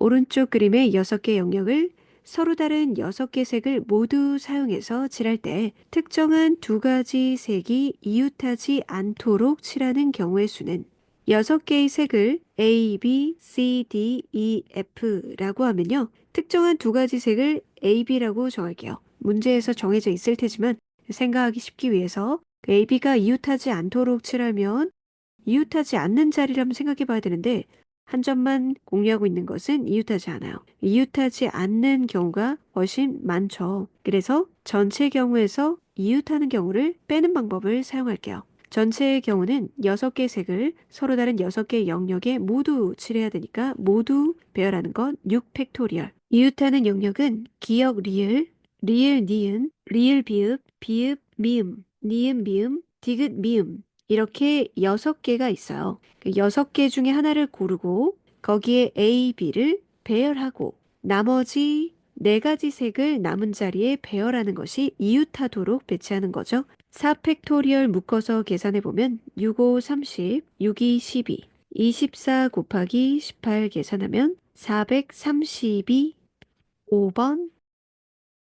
오른쪽 그림의 6개 영역을 서로 다른 6개 색을 모두 사용해서 칠할 때 특정한 두 가지 색이 이웃하지 않도록 칠하는 경우의 수는 6개의 색을 A, B, C, D, E, F라고 하면요. 특정한 두 가지 색을 A, B라고 정할게요. 문제에서 정해져 있을 테지만 생각하기 쉽기 위해서 그 A, B가 이웃하지 않도록 칠하면 이웃하지 않는 자리라면 생각해 봐야 되는데 한 점만 공유하고 있는 것은 이웃하지 않아요. 이웃하지 않는 경우가 훨씬 많죠. 그래서 전체 경우에서 이웃하는 경우를 빼는 방법을 사용할게요. 전체의 경우는 6개 색을 서로 다른 6개 영역에 모두 칠해야 되니까 모두 배열하는 건 6팩토리얼. 이웃하는 영역은 기역 리을, 리을 니은, 리을 비읍, 비읍 미음, 니은 미음, 디귿 미음 이렇게 6개가 있어요. 그 6개 중에 하나를 고르고 거기에 A, B를 배열하고 나머지 네 가지 색을 남은 자리에 배열하는 것이 이웃하도록 배치하는 거죠. 4팩토리얼 묶어서 계산해 보면 6, 5, 30, 6, 2, 12, 24 곱하기 18 계산하면 432 5번